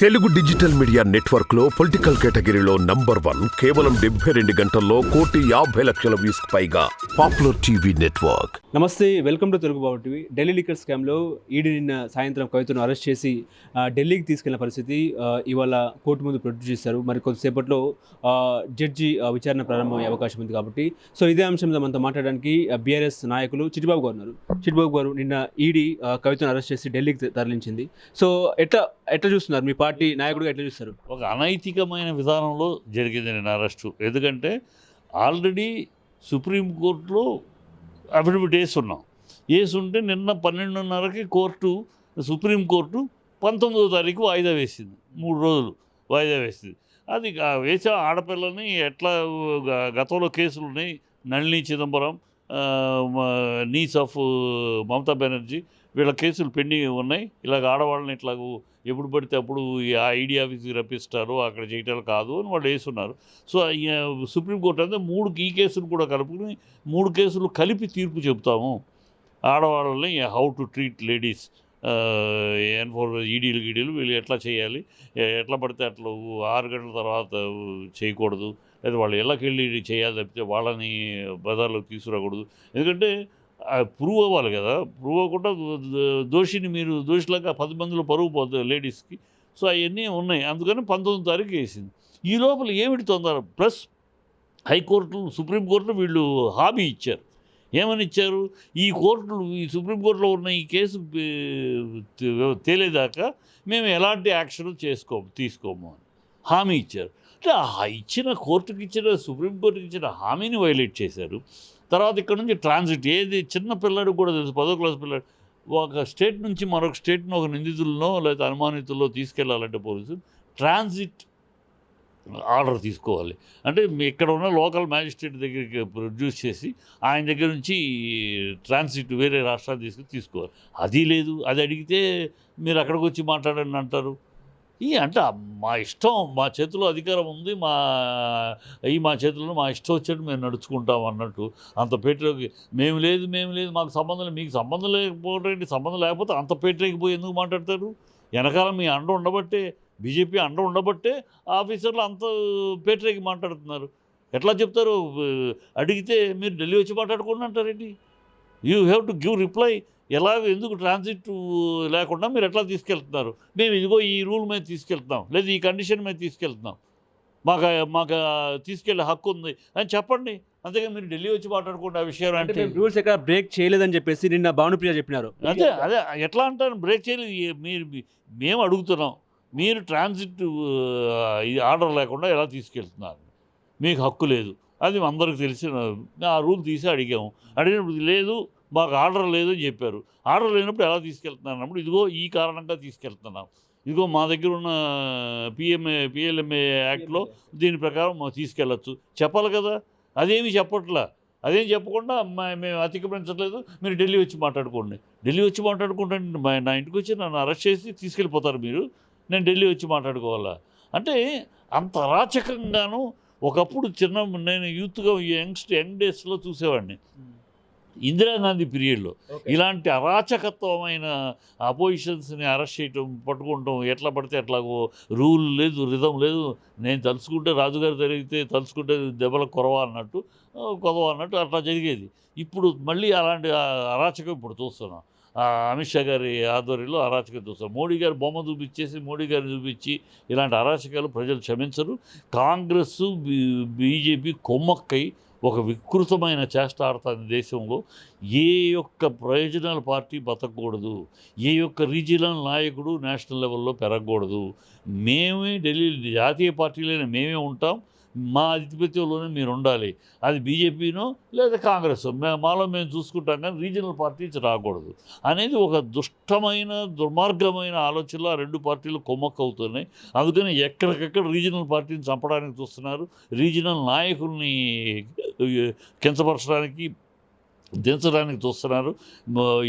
Telugu digital media నెట్వర్క్లో political కేటగిరీలో number one కేవలం డెబ్బై రెండు గంటల్లో కోటి యాభై లక్షల వ్యూస్ పైగా పాపులర్ టీవీ నెట్వర్క్. నమస్తే welcome to Telugu Babu TV. Delhi liquor స్కామ్లో ఈడీ నిన్న సాయంత్రం కవితను అరెస్ట్ చేసి ఢిల్లీకి తీసుకెళ్ళిన పరిస్థితి ఇవాళ కోర్టు ముందు ప్రొడ్యూస్ చేశారు. మరి కొద్దిసేపట్లో జడ్జి ఆ, విచారణ ప్రారంభమయ్యే అవకాశం ఉంది కాబట్టి. సో ఇదే అంశం మీద మనతో మాట్లాడడానికి బీఆర్ఎస్ నాయకులు చిట్టిబాబు గారు ఉన్నారు. చిట్టిబాబు గారు నిన్న ఈడీ కవితను అరెస్ట్ చేసి ఢిల్లీకి తరలించింది. సో ఎట్లా ఎట్లా చూస్తున్నారు మీ పార్టీ నాయకుడిగా ఎట్లా చూస్తారు? ఒక అనైతికమైన విధానంలో జరిగింది నేను అరెస్టు ఎందుకంటే ఆల్రెడీ సుప్రీంకోర్టులో అఫిడవిట్ వేసి ఉన్నాం. వేసి ఉంటే నిన్న పన్నెండున్నరకి కోర్టు సుప్రీంకోర్టు పంతొమ్మిదో తారీఖు వాయిదా వేసింది. మూడు రోజులు వాయిదా వేసింది. అది వేసే ఆడపిల్లని ఎట్లా గతంలో కేసులు ఉన్నాయి. నళిని చిదంబరం నీస్ ఆఫ్ మమతా బెనర్జీ వీళ్ళ కేసులు పెండింగ్ ఉన్నాయి. ఇలాగ ఆడవాళ్ళని ఇట్లా ఎప్పుడు పడితే అప్పుడు ఆ ఐడి ఆఫీస్కి రప్పిస్తారు. అక్కడ చేయటాలు కాదు అని వాళ్ళు వేస్తున్నారు. సో సుప్రీంకోర్టు అంతా మూడు ఈ కేసులు కూడా కలుపుకుని మూడు కేసులు కలిపి తీర్పు చెబుతాము. ఆడవాళ్ళని హౌ టు ట్రీట్ లేడీస్ ఎన్ఫోర్ ఈడీలు గీడీలు వీళ్ళు ఎట్లా చేయాలి? ఎట్లా పడితే అట్లా ఆరు గంటల తర్వాత చేయకూడదు. లేదా వాళ్ళు ఇళ్ళకి వెళ్ళి చేయాలి తప్పితే వాళ్ళని బజార్లోకి తీసుకురాకూడదు. ఎందుకంటే ప్రూవ్ అవ్వాలి కదా. ప్రూవ్ అవ్వకుండా దోషిని మీరు దోషిలాగా పది మందిలో పరుగు పోతుంది లేడీస్కి. సో అవన్నీ ఉన్నాయి. అందుకని పంతొమ్మిది తారీఖు వేసింది. ఈ లోపల ఏమిటి తొందర? ప్లస్ హైకోర్టు సుప్రీంకోర్టులో వీళ్ళు హామీ ఇచ్చారు. ఏమని ఇచ్చారు? ఈ కోర్టులు ఈ సుప్రీంకోర్టులో ఉన్న ఈ కేసు తేలేదాకా మేము ఎలాంటి యాక్షన్ చేసుకోము తీసుకోము అని హామీ ఇచ్చారు. అంటే ఆ ఇచ్చిన కోర్టుకి ఇచ్చిన సుప్రీంకోర్టుకి ఇచ్చిన హామీని వైలేట్ చేశారు. తర్వాత ఇక్కడ నుంచి ట్రాన్సిట్ ఏది చిన్న పిల్లాడు కూడా తెలుసు పదో క్లాస్ పిల్లడు. ఒక స్టేట్ నుంచి మరొక స్టేట్ను ఒక నిందితులనో లేకపోతే అనుమానితుల్లో తీసుకెళ్ళాలంటే పోలీసు ట్రాన్సిట్ ఆర్డర్ తీసుకోవాలి. అంటే మీ ఇక్కడ ఉన్న లోకల్ మ్యాజిస్ట్రేట్ దగ్గరికి ప్రొడ్యూస్ చేసి ఆయన దగ్గర నుంచి ట్రాన్సిట్ వేరే రాష్ట్రాలు తీసుకుని తీసుకోవాలి. అది లేదు అది అడిగితే మీరు అక్కడికి వచ్చి మాట్లాడండి అంటారు. ఈ అంటే మా ఇష్టం మా చేతిలో అధికారం ఉంది మా ఈ మా చేతిలో మా ఇష్టం వచ్చేట్టు మేము నడుచుకుంటాం అన్నట్టు. అంత పేటలోకి మేము లేదు మేము లేదు మాకు సంబంధం లేదు మీకు సంబంధం లేకపోవటండి సంబంధం లేకపోతే అంత పేటలోకి పోయి ఎందుకు మాట్లాడతారు? వెనకాల మీ అండ ఉండబట్టే బీజేపీ అండ ఉండబట్టే ఆఫీసర్లు అంత పేటరేకి మాట్లాడుతున్నారు. ఎట్లా చెప్తారు? అడిగితే మీరు ఢిల్లీ వచ్చి మాట్లాడుకోండి you have to give reply. ఎలా ఎందుకు ట్రాన్సిట్ లేకుండా మీరు ఎట్లా తీసుకెళ్తున్నారు? మేము ఇదిగో ఈ రూల్ మీద తీసుకెళ్తున్నాం. లేదా ఈ కండిషన్ మీద తీసుకెళ్తున్నాం. మాకు మాకు తీసుకెళ్ళే హక్కు ఉంది అని చెప్పండి. అంతేగా మీరు ఢిల్లీ వచ్చి మాట్లాడుకోండి ఆ విషయం అంటే రూల్స్ ఎక్కడ బ్రేక్ చేయలేదని చెప్పేసి నిన్న భానుప్రియ చెప్పినారు. అదే అదే ఎట్లా అంటారు? బ్రేక్ చేయలేదు. మీరు మేము అడుగుతున్నాం. మీరు ట్రాన్సిట్ ఆర్డర్ లేకుండా ఎలా తీసుకెళ్తున్నారు? మీకు హక్కు లేదు. అది అందరికి తెలిసిన ఆ రూల్ తీసి అడిగాము. అడిగినప్పుడు లేదు మాకు ఆర్డర్ లేదు అని చెప్పారు. ఆర్డర్ లేనప్పుడు ఎలా తీసుకెళ్తున్నారు అన్నప్పుడు ఇదిగో ఈ కారణంగా తీసుకెళ్తున్నాం. ఇదిగో మా దగ్గర ఉన్న పిఎంఏ పిఎల్ఎంఏ యాక్ట్లో దీని ప్రకారం తీసుకెళ్ళచ్చు. చెప్పాలి కదా అదేమి చెప్పట్లా. అదేం చెప్పకుండా మేము అతిక్రమించట్లేదు. మీరు ఢిల్లీ వచ్చి మాట్లాడుకోండి. ఢిల్లీ వచ్చి మాట్లాడుకుంటే మా- నా ఇంటికి వచ్చి నన్ను అరెస్ట్ చేసి తీసుకెళ్ళిపోతారు మీరు. నేను ఢిల్లీ వచ్చి మాట్లాడుకోవాలా? అంటే అంత అరాచకంగాను ఒకప్పుడు చిన్న నేను యూత్గా యంగ్స్ట్ యంగ్ డేస్లో చూసేవాడిని. ఇందిరాగాంధీ పీరియడ్లో. ఇలాంటి అరాచకత్వమైన అపోజిషన్స్ని అరెస్ట్ చేయటం పట్టుకుంటాం ఎట్లా పడితే ఎట్లాగో రూల్ లేదు రిధం లేదు. నేను తలుచుకుంటే రాజుగారు జరిగితే తలుచుకుంటే దెబ్బలకు కొరవ అన్నట్టు కొదవ అన్నట్టు అట్లా జరిగేది. ఇప్పుడు మళ్ళీ అలాంటి అరాచకం ఇప్పుడు చూస్తున్నాం. అమిత్ షా గారి ఆధ్వర్యంలో అరాచకం చూస్తాం. మోడీ గారు బొమ్మ చూపించేసి మోడీ గారిని చూపించి ఇలాంటి అరాచకాలు ప్రజలు క్షమించరు. కాంగ్రెస్ బీజేపీ కొమ్మక్కై ఒక వికృతమైన చేష్ట ఆడుతుంది దేశంలో. ఏ యొక్క ప్రయోజనాల పార్టీ బతకూడదు ఏ యొక్క రీజినల్ నాయకుడు నేషనల్ లెవెల్లో పెరగకూడదు. మేమే ఢిల్లీ జాతీయ పార్టీలైన మేమే ఉంటాం. మా ఆధిపత్యంలోనే మీరు ఉండాలి. అది బీజేపీనో లేదా కాంగ్రెస్ మే- మాలో మేము చూసుకుంటాం కానీ రీజనల్ పార్టీస్ రాకూడదు. అనేది ఒక దుష్టమైన దుర్మార్గమైన ఆలోచనలు ఆ రెండు పార్టీలు కొమ్మక్కవుతున్నాయి. అందుకని ఎక్కడికెక్కడ రీజనల్ పార్టీని చంపడానికి చూస్తున్నారు. రీజనల్ నాయకుల్ని కించపరచడానికి దించడానికి చూస్తున్నారు.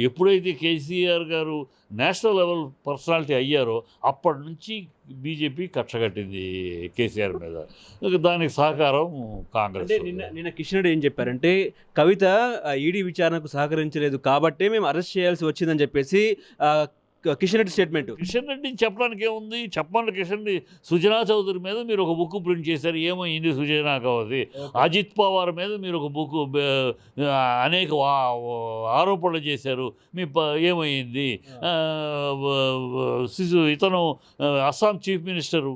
ఎప్పుడైతే కేసీఆర్ గారు నేషనల్ లెవెల్ పర్సనాలిటీ అయ్యారో అప్పటి నుంచి బీజేపీ కట్టగట్టింది కేసీఆర్ మీద. దానికి సహకారం కాంగ్రెస్ నిన్న నిన్న కిషన్ రెడ్డి ఏం చెప్పారంటే కవిత ఈడీ విచారణకు సహకరించలేదు కాబట్టే మేము అరెస్ట్ చేయాల్సి వచ్చిందని చెప్పేసి కిషన్ రెడ్డి స్టేట్మెంట్. కిషన్ రెడ్డి చెప్పడానికి ఏముంది? చెప్పండి కిషన్ రెడ్డి. సుజనా చౌదరి మీద మీరు ఒక బుక్ ప్రింట్ చేశారు. ఏమైంది సుజనా చౌదరి అజిత్ పవార్ మీద మీరు ఒక బుక్ అనేక ఆరోపణలు చేశారు. మీ ఏమైంది? ఇతను అస్సాం చీఫ్ మినిస్టరు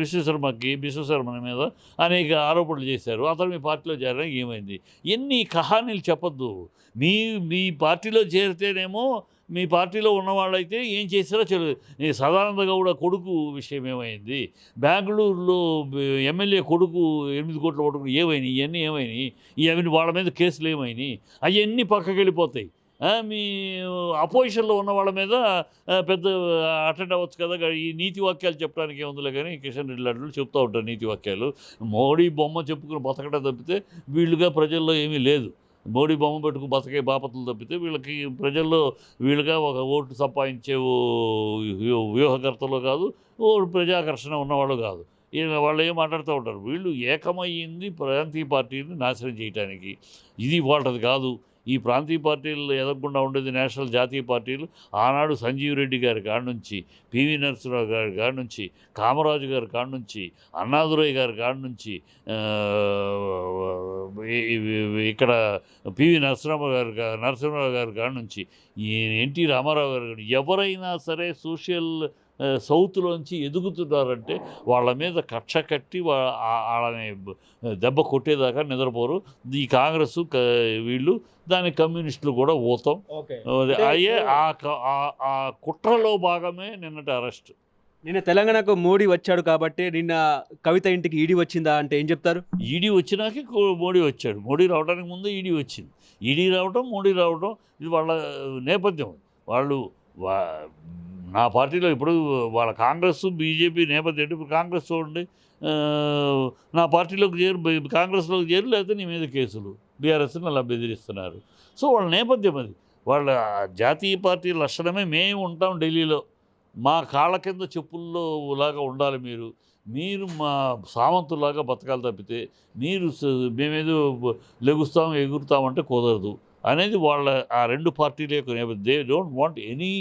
విశ్వశర్మకి విశ్వశర్మ మీద అనేక ఆరోపణలు చేశారు. అతను మీ పార్టీలో చేరడానికి ఏమైంది? ఎన్ని కహానీలు చెప్పొద్దు. మీ మీ పార్టీలో చేరితేనేమో మీ పార్టీలో ఉన్నవాళ్ళైతే ఏం చేశారో తెలియదు ఈ సదానంద గౌడ కొడుకు విషయం ఏమైంది? బెంగళూరులో ఎమ్మెల్యే కొడుకు ఎనిమిది కోట్ల కొడుకు ఏమైనాయి? ఇవన్నీ ఏమైనాయి? ఇవన్నీ వాళ్ళ మీద కేసులు ఏమైనాయి? అవన్నీ పక్కకి వెళ్ళిపోతాయి. మీ అపోజిషన్లో ఉన్న వాళ్ళ మీద పెద్ద అటెండ్ అవ్వచ్చు కదా? ఈ నీతి వాక్యాలు చెప్పడానికి ఏముందిలే కానీ కిషన్ రెడ్డి లాంటి చెప్తూ ఉంటారు నీతి వాక్యాలు. మోడీ బొమ్మ చెప్పుకుని బతకడం తప్పితే వీళ్ళుగా ప్రజల్లో ఏమీ లేదు. మోడీ బొమ్మ పెట్టుకుని బతకే బాపతులు తప్పితే వీళ్ళకి ప్రజల్లో వీళ్ళుగా ఒక ఓటు సంపాదించే వ్యూహకర్తలు కాదు ఓ ప్రజాకర్షణ ఉన్నవాళ్ళు కాదు. ఈయన వాళ్ళు ఏం మాట్లాడుతూ ఉంటారు? వీళ్ళు ఏకమయ్యింది ప్రాంతీయ పార్టీని నాశనం చేయడానికి ఇది వాళ్ళది కాదు. ఈ ప్రాంతీయ పార్టీలు ఎదగకుండా ఉండేది నేషనల్ జాతీయ పార్టీలు. ఆనాడు సంజీవ్ రెడ్డి గారి కాడ నుంచి పివి నరసింహరావు గారి కాడ నుంచి కామరాజు గారి కాడ నుంచి అన్నాదురై గారి కాడ నుంచి ఇక్కడ పివి నరసింహరావు గారి నరసింహరావు గారి కాడ నుంచి ఈ ఎన్టీ రామారావు గారు ఎవరైనా సరే సోషల్ సౌత్లోంచి ఎదుగుతున్నారంటే వాళ్ళ మీద కక్ష కట్టి వాళ్ళని దెబ్బ కొట్టేదాకా నిద్రపోరు. ఈ కాంగ్రెస్ వీళ్ళు దాని కమ్యూనిస్టులు కూడా ఊతాం. అయ్యే ఆ కుట్రలో భాగమే నిన్నటి అరెస్ట్. నిన్న తెలంగాణకు మోడీ వచ్చాడు కాబట్టి నిన్న కవిత ఇంటికి ఈడీ వచ్చిందా అంటే ఏం చెప్తారు? ఈడీ వచ్చినాకే మోడీ వచ్చాడు. మోడీ రావడానికి ముందే ఈడీ వచ్చింది. ఈడీ రావడం మోడీ రావడం ఇది వాళ్ళ నేపథ్యం. వాళ్ళు నా పార్టీలో ఇప్పుడు వాళ్ళ కాంగ్రెస్ బీజేపీ నేపథ్యం ఇప్పుడు కాంగ్రెస్ చూడండి నా పార్టీలోకి చేరు కాంగ్రెస్లోకి చేరు లేకపోతే నీ మీద కేసులు. బీఆర్ఎస్ని అలా బెదిరిస్తున్నారు. సో వాళ్ళ నేపథ్యం అది. వాళ్ళ జాతీయ పార్టీ లక్షణమే మేము ఉంటాం ఢిల్లీలో. మా కాళ్ళ కింద చెప్పుల్లో లాగా ఉండాలి మీరు. మీరు మా సామంతులాగా బతకాలి తప్పితే మీరు మేమేదో లెగుస్తాం ఎగురుతామంటే కుదరదు. అనేది వాళ్ళ ఆ రెండు పార్టీల యొక్క they don't want any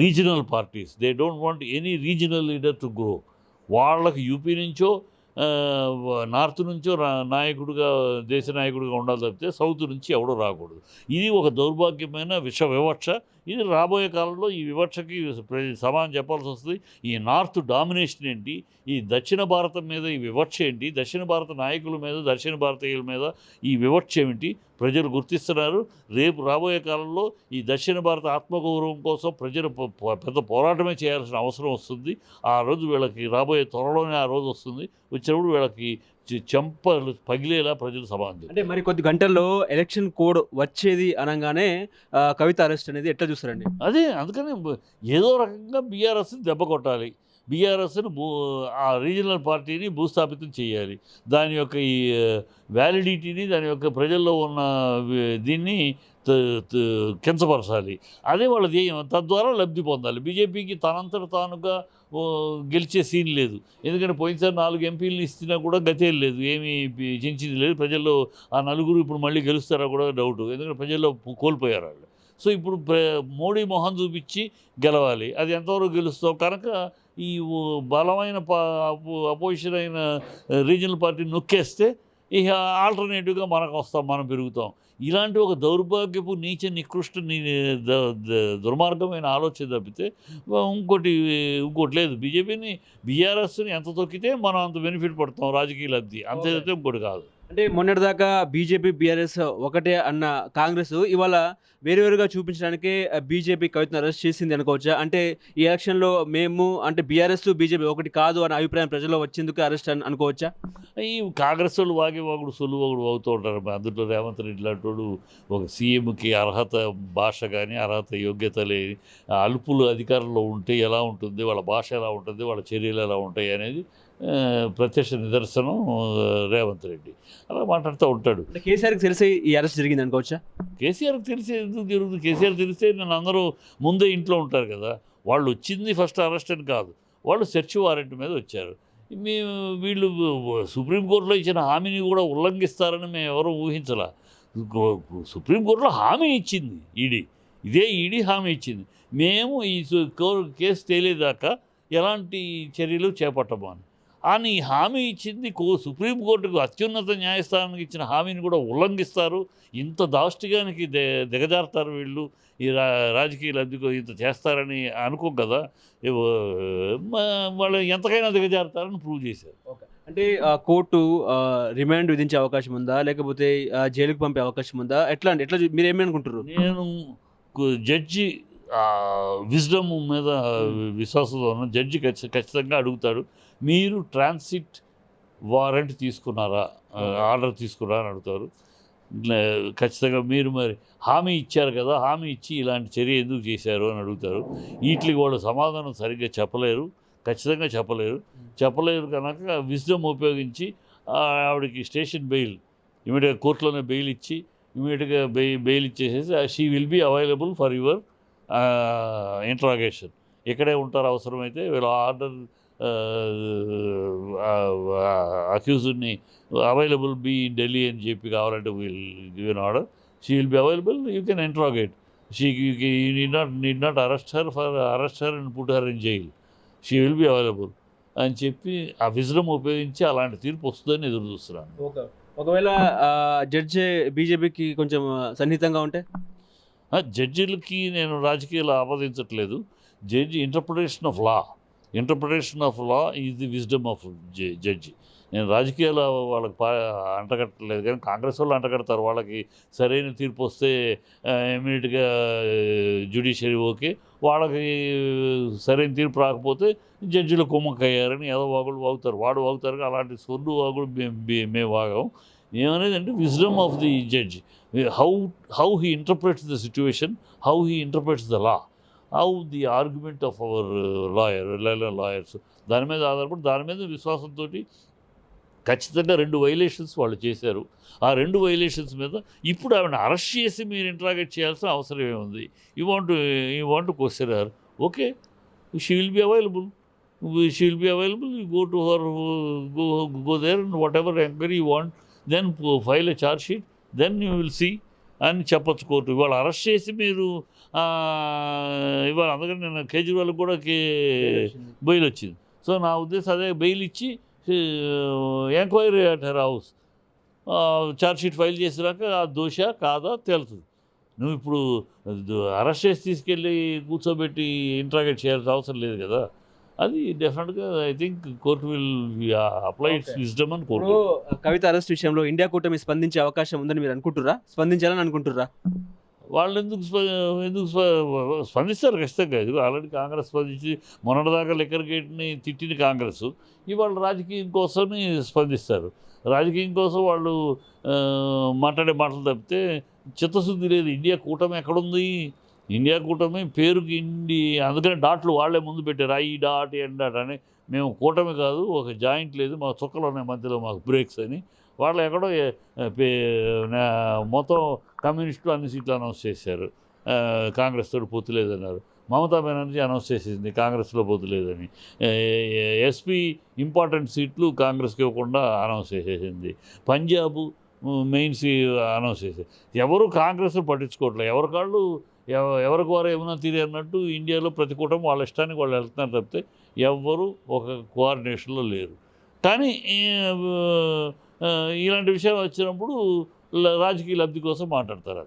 regional parties they don't want any regional leader to grow వాళ్ళకి యూపీ నుంచో నార్త్ నుంచో నాయకుడిగా దేశ నాయకుడిగా ఉండాలి తప్పితే సౌత్ నుంచి ఎవడో రాకూడదు. ఇది ఒక దౌర్భాగ్యమైన విష వివక్ష. ఇది రాబోయే కాలంలో ఈ వివక్షకి సమానం చెప్పాల్సి వస్తుంది. ఈ నార్త్ డామినేషన్ ఏంటి? ఈ దక్షిణ భారతం మీద ఈ వివక్ష ఏంటి? దక్షిణ భారత నాయకుల మీద దక్షిణ భారతీయుల మీద ఈ వివక్ష ఏమిటి? ప్రజలు గుర్తిస్తున్నారు. రేపు రాబోయే కాలంలో ఈ దక్షిణ భారత ఆత్మగౌరవం కోసం ప్రజలు పెద్ద పోరాటమే చేయాల్సిన అవసరం వస్తుంది. ఆ రోజు వీళ్ళకి రాబోయే త్వరలోనే ఆ రోజు వస్తుంది. వచ్చినప్పుడు వీళ్ళకి చెంపలు పగిలేలా ప్రజలు సమాధి అంటే మరి కొద్ది గంటల్లో ఎలక్షన్ కోడ్ వచ్చేది అనగానే కవిత అరెస్ట్ అనేది ఎట్లా చూస్తారండి? అదే అందుకని ఏదో రకంగా బీఆర్ఎస్ని దెబ్బ కొట్టాలి. బీఆర్ఎస్ని భూ ఆ రీజనల్ పార్టీని భూస్థాపితం చేయాలి. దాని యొక్క ఈ వ్యాలిడిటీని దాని యొక్క ప్రజల్లో ఉన్న దీన్ని కించపరచాలి. అదే వాళ్ళ ధ్యేయం. తద్వారా లబ్ధి పొందాలి. బీజేపీకి తనంతట తానుగా గెలిచే సీన్ లేదు. ఎందుకంటే పోయినసారి నాలుగు ఎంపీలు ఇచ్చినా కూడా గతే లేదు. ఏమీ చించింది లేదు. ప్రజల్లో ఆ నలుగురు ఇప్పుడు మళ్ళీ గెలుస్తారా కూడా డౌట్. ఎందుకంటే ప్రజల్లో కోల్పోయారు వాళ్ళు. సో ఇప్పుడు ప్ర- మోడీ మొహం చూపించి గెలవాలి. అది ఎంతవరకు గెలుస్తావు? కనుక ఈ బలమైన పా అపో- అపోజిషన్ అయిన రీజనల్ పార్టీ నొక్కేస్తే ఇక ఆల్టర్నేటివ్గా మనకు వస్తాం. మనం పెరుగుతాం. ఇలాంటి ఒక దౌర్భాగ్యపు నీచ నికృష్ట దుర్మార్గమైన ఆలోచన తప్పితే ఇంకోటి ఇంకోటి లేదు. బీజేపీని బీఆర్ఎస్ని ఎంత తొక్కితే మనం అంత బెనిఫిట్ పడతాం రాజకీయ లబ్ధి. అంతే తప్పితే ఇంకోటి కాదు. అంటే మొన్నటిదాకా బీజేపీ బీఆర్ఎస్ ఒకటే అన్న కాంగ్రెస్ ఇవాళ వేరువేరుగా చూపించడానికి బీజేపీ కవితను అరెస్ట్ చేసింది అనుకోవచ్చా? అంటే ఈ ఎలక్షన్లో మేము అంటే బీఆర్ఎస్ బీజేపీ ఒకటి కాదు అనే అభిప్రాయం ప్రజల్లో వచ్చేందుకు అరెస్ట్ అని అనుకోవచ్చా? ఈ కాంగ్రెస్ వాళ్ళు వాగే వాగుడు సొల్లు వాగుడు అవుతూ ఉంటారు. అందులో రేవంత్ రెడ్డి లాంటి ఒక సీఎంకి అర్హత భాష కానీ అర్హత యోగ్యత లేని అలుపులు అధికారంలో ఉంటే ఎలా ఉంటుంది? వాళ్ళ భాష ఎలా ఉంటుంది? వాళ్ళ చర్యలు ఎలా ఉంటాయి అనేది ప్రత్యక్ష నిదర్శనం రేవంత్ రెడ్డి. అలా మాట్లాడుతూ ఉంటాడు. కేసీఆర్కి తెలిసి ఈ అరెస్ట్ జరిగింది అనుకోవచ్చా? కేసీఆర్కి తెలిసి ఎందుకు జరుగుతుంది? కేసీఆర్ తెలిస్తే నేను అందరూ ముందే ఇంట్లో ఉంటారు కదా. వాళ్ళు వచ్చింది ఫస్ట్ అరెస్ట్ అని కాదు. వాళ్ళు సెర్చ్ వారెంట్ మీద వచ్చారు. మేము వీళ్ళు సుప్రీంకోర్టులో ఇచ్చిన హామీని కూడా ఉల్లంఘిస్తారని మేము ఎవరూ ఊహించలా. సుప్రీంకోర్టులో హామీ ఇచ్చింది ఈడీ. ఇదే ఈడీ హామీ ఇచ్చింది. మేము ఈ కేసు తేలేదాకా ఎలాంటి చర్యలు చేపట్టము అని హామీ ఇచ్చింది కో సుప్రీంకోర్టుకు అత్యున్నత న్యాయస్థానానికి ఇచ్చిన హామీని కూడా ఉల్లంఘిస్తారు. ఇంత దాష్టిగానికి దిగ దిగజారుతారు వీళ్ళు. ఈ రా రాజకీయ లబ్ధికో ఇంత చేస్తారని అనుకోం కదా. వాళ్ళు ఎంతకైనా దిగజారుతారని ప్రూవ్ చేశారు. అంటే ఆ, కోర్టు రిమాండ్ విధించే అవకాశం ఉందా? లేకపోతే జైలుకు పంపే అవకాశం ఉందా? ఎట్లా అండి ఎట్లా మీరు ఏమనుకుంటారు నేను జడ్జి విజ్డమ్ మీద విశ్వాసంతో ఉన్న జడ్జి ఖచ్చి- ఖచ్చితంగా అడుగుతాడు మీరు ట్రాన్సిట్ వారెంట్ తీసుకున్నారా? ఆర్డర్ తీసుకున్నారా? అని అడుగుతారు. ఖచ్చితంగా మీరు మరి హామీ ఇచ్చారు కదా హామీ ఇచ్చి ఇలాంటి చర్య ఎందుకు చేశారు అని అడుగుతారు. వీటికి వాళ్ళు సమాధానం సరిగ్గా చెప్పలేరు ఖచ్చితంగా చెప్పలేరు. చెప్పలేరు కనుక విజ్డమ్ ఉపయోగించి ఆవిడకి స్టేషన్ బెయిల్ ఇమీడియట్గా కోర్టులోనే బెయిల్ ఇచ్చి ఇమీడియట్గా బెయి bail ఇచ్చేసేసి she will be available for your interrogation ఇక్కడే ఉంటారు అవసరమైతే వీళ్ళ ఆర్డర్ అక్యూజ్డ్ని అవైలబుల్ బీ ఇన్ ఢిల్లీ అని చెప్పి కావాలంటే will give an order she will be available you can interrogate she you need not need not arrest her for arrest her and put her in jail she will be available అని చెప్పి ఆ విజడం ఉపయోగించి అలాంటి తీర్పు వస్తుందని ఎదురు చూస్తున్నాను ఒకవేళ జడ్జి బీజేపీకి కొంచెం సన్నిహితంగా ఉంటే? జడ్జిలకి నేను రాజకీయాలు ఆపాదించట్లేదు. Judge interpretation of law interpretation of law is the wisdom of judge నేను రాజకీయాలు వాళ్ళకి పా అంటగట్టలేదు. కానీ కాంగ్రెస్ వాళ్ళు అంటగడతారు. వాళ్ళకి సరైన తీర్పు వస్తే ఇమీడియట్గా జ్యుడిషియరీ ఓకే. వాళ్ళకి సరైన తీర్పు రాకపోతే జడ్జిలు కుమ్మక్కయ్యారని ఏదో వాగులు వాగుతారు. వాడు వాగుతారు అలాంటి సొల్లు వాగులు మేము మేము వాగాం. ఏమనేది అంటే wisdom of the judge how how he interprets the situation how he interprets the law how the argument of our lawyer lawyers దాని మీద ఆధారపడి దాని మీద విశ్వాసంతో ఖచ్చితంగా రెండు వైలేషన్స్ వాళ్ళు చేశారు. ఆ రెండు వైలేషన్స్ మీద ఇప్పుడు ఆవిడ అరెస్ట్ చేసి మీరు ఇంట్రాగేట్ చేయాల్సిన అవసరం ఏముంది? You want you want question or okay she will be available she will be available you go to her go go there whatever enquiry you want then file a charge sheet then you will see అని చెప్పొచ్చు court. ఇవాళ arrest చేసి మీరు ఇవాళ అందుకని నేను కేజ్రీవాల్ కూడా కే bail వచ్చింది. సో నా ఉద్దేశం అదే బెయిల్ ఇచ్చి enquiry at her house. Charge sheet file చేసినాక ఆ దోష కాదా తేలుతుంది. నువ్వు ఇప్పుడు అరెస్ట్ చేసి తీసుకెళ్ళి కూర్చోబెట్టి ఇంట్రాగేట్ చేయాల్సిన అవసరం లేదు కదా. అది డెఫినెట్గా I think court will apply its. Wisdom అని కోర్టు కవిత అరెస్ట్ విషయంలో ఇండియా కూటమి స్పందించే అవకాశం ఉందని మీరు అనుకుంటురా స్పందించాలని అనుకుంటురా వాళ్ళు ఎందుకు ఎందుకు స్ప- స్పందిస్తారు ఖచ్చితంగా. ఇది ఆల్రెడీ కాంగ్రెస్ స్పందించి మొన్నటిదాకా లిక్కర్ గేట్ని తిట్టింది కాంగ్రెస్. ఇవాళ రాజకీయం కోసమే స్పందిస్తారు. రాజకీయం కోసం వాళ్ళు మాట్లాడే మాటలు తప్పితే చిత్తశుద్ధి లేదు. ఇండియా కూటమి ఎక్కడుంది? ఇండియా కూటమి పేరుకి ఇండి అందుకనే డాట్లు వాళ్ళే ముందు పెట్టారు. ఐ డాట్ ఎన్ డాట్ అని. మేము కూటమి కాదు ఒక జాయింట్ లేదు. మా చుక్కలు ఉన్నాయి మధ్యలో మాకు బ్రేక్స్ అని. వాళ్ళు ఎక్కడో పే- నా- మొత్తం కమ్యూనిస్టులు అన్ని సీట్లు అనౌన్స్ చేశారు. కాంగ్రెస్ తోడు పొత్తులేదన్నారు మమతా బెనర్జీ అనౌన్స్ చేసింది కాంగ్రెస్లో పొత్తు లేదని. ఎస్పీ ఇంపార్టెంట్ సీట్లు కాంగ్రెస్కి ఇవ్వకుండా అనౌన్స్ చేసేసింది. పంజాబ్ మెయిన్ సీ అనౌన్స్ చేసేది ఎవరు కాంగ్రెస్ పట్టించుకోవట్లేదు ఎవరి కాళ్ళు ఎవరికి వారు ఏమైనా తీరి అన్నట్టు ఇండియాలో ప్రతి కుటుంబం వాళ్ళ ఇష్టానికి వాళ్ళు వెళ్తున్నారు తప్పితే ఎవ్వరూ ఒక కోఆర్డినేషన్లో లేరు. కానీ ఇలాంటి విషయం వచ్చినప్పుడు రాజకీయ లబ్ధి కోసం మాట్లాడతారు